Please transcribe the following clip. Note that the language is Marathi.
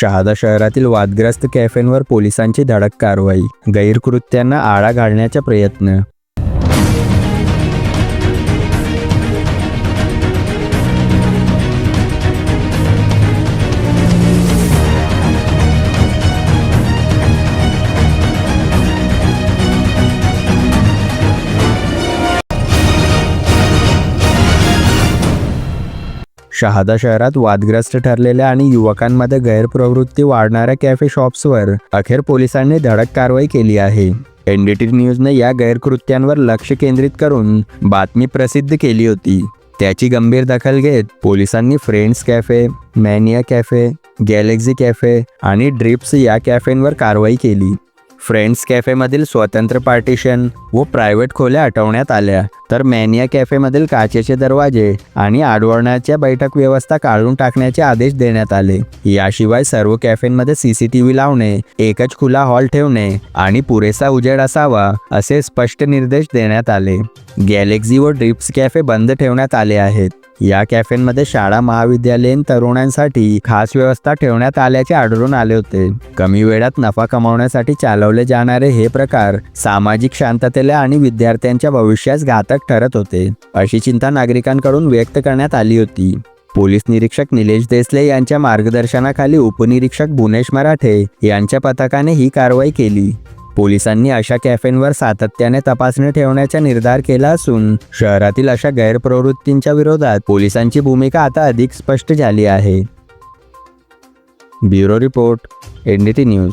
शहादा शहरातील वादग्रस्त कॅफेंवर पोलिसांची धडक कारवाई गैरकृत्यांना आळा घालण्याचा प्रयत्न. शहादा शहरात वादग्रस्त ठरलेल्या आणि युवकांमध्ये गैरप्रवृत्ती वाढणाऱ्या कॅफे शॉप्सवर अखेर पोलिसांनी धडक कारवाई केली आहे. एनडीटी न्यूजने या गैरकृत्यांवर लक्ष केंद्रित करून बातमी प्रसिद्ध केली होती. त्याची गंभीर दखल घेत पोलिसांनी friends cafe mania cafe galaxy cafe आणि ड्रिप्स या कॅफेंवर कारवाई केली. फ्रेंड्स कॅफेमधील स्वतंत्र पार्टिशन व प्रायव्हेट खोल्या हटवण्यात आल्या. तर मॅनिया कॅफेमधील काचेचे दरवाजे आणि आडवळण्याच्या बैठक व्यवस्था काढून टाकण्याचे आदेश देण्यात आले. याशिवाय सर्व कॅफेमध्ये सीसीटीव्ही लावणे एकच खुला हॉल ठेवणे आणि पुरेसा उजेड असावा असे स्पष्ट निर्देश देण्यात आले. गॅलेक्झी व ड्रिप्स कॅफे बंद ठेवण्यात आले आहेत. या कॅफेमध्ये शाळा महाविद्यालयीन तरुणांसाठी खास व्यवस्था ठेवण्यात आल्याचे आढळून आले होते. कमी वेळात नफा कमावण्यासाठी चालवले जाणारे हे प्रकार सामाजिक शांततेला आणि विद्यार्थ्यांच्या भविष्यास घातक ठरत होते अशी चिंता नागरिकांकडून व्यक्त करण्यात आली होती. पोलीस निरीक्षक निलेश देसले यांच्या मार्गदर्शनाखाली उपनिरीक्षक भुनेश मराठे यांच्या पथकाने ही कारवाई केली. पोलिसांनी अशा कॅफेंवर सातत्याने तपासणी ठेवण्याचा निर्धार केला असून शहरातील अशा गैरप्रवृत्तींच्या विरोधात पोलिसांची भूमिका आता अधिक स्पष्ट झाली आहे. Bureau report NDT news.